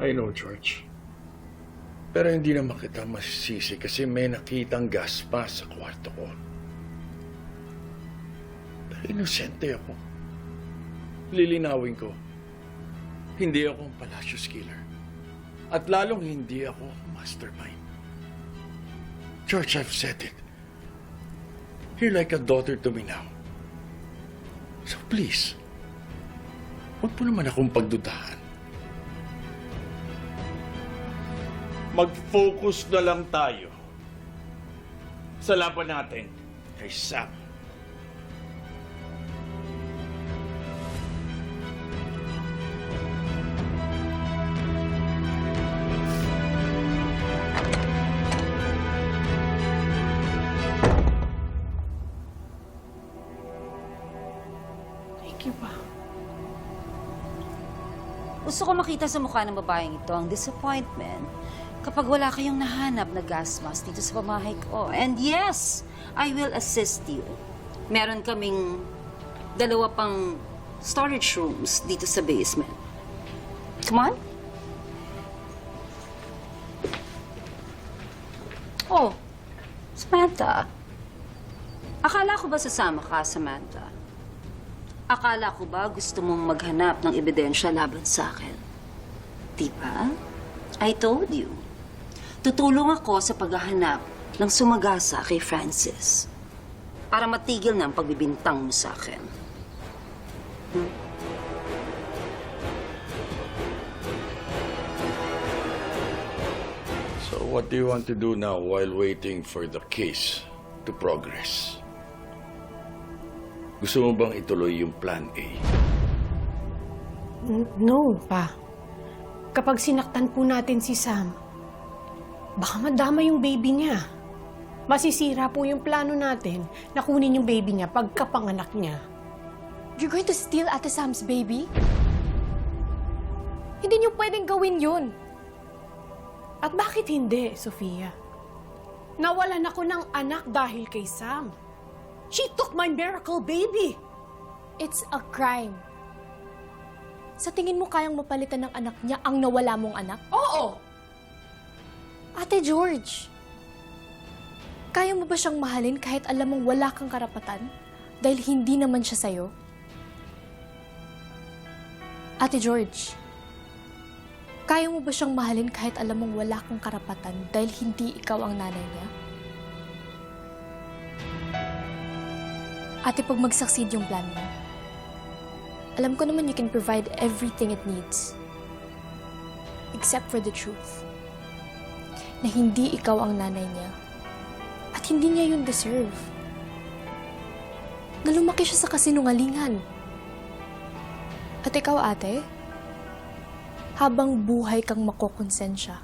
I know, George. Pero hindi naman kita masisisi kasi may nakitang gas pa sa kwarto ko. Pero inosente ako. Lilinawin ko. Hindi ako ang Palacios killer. At lalong hindi ako mastermind. George, I've said it. You're like a daughter to me now. So please, huwag mo naman akong pagdudahan. Mag-focus na lang tayo sa laban natin kay Sam. Thank you pa. Gusto ko makita sa mukha ng babaeng ito ang disappointment kapag wala kayong nahanap na gas mask dito sa pamahay ko. And yes, I will assist you. Meron kaming dalawa pang storage rooms dito sa basement. Come on. Oh, Samantha. Akala ko ba sasama ka, Samantha? Akala ko ba gusto mong maghanap ng ebidensya laban sa akin? Di ba? I told you. Tutulong ako sa paghahanap ng sumagasa kay Francis para matigil na ang pagbibintang mo sa akin. So what do you want to do now while waiting for the case to progress? Gusto mo bang ituloy yung plan A? No, pa. Kapag sinaktan po natin si Sam, baka madama yung baby niya. Masisira po yung plano natin na kunin yung baby niya pagkapanganak niya. You're going to steal Ate Sam's baby? Hindi niyo pwedeng gawin yun. At bakit hindi, Sofia? Nawalan ako ng anak dahil kay Sam. She took my miracle baby. It's a crime. Sa tingin mo kayang mapalitan ng anak niya ang nawala mong anak? Oo! Ate George, kaya mo ba siyang mahalin kahit alam mong wala kang karapatan? Dahil hindi naman siya sa'yo? Ate George, kaya mo ba siyang mahalin kahit alam mong wala kang karapatan dahil hindi ikaw ang nanay niya? Ate, pag mag-succeed yung plan mo, alam ko naman you can provide everything it needs. Except for the truth. Na hindi ikaw ang nanay niya. At hindi niya yun deserve. Na lumaki siya sa kasinungalingan. At ikaw, ate, habang buhay kang makokonsensya,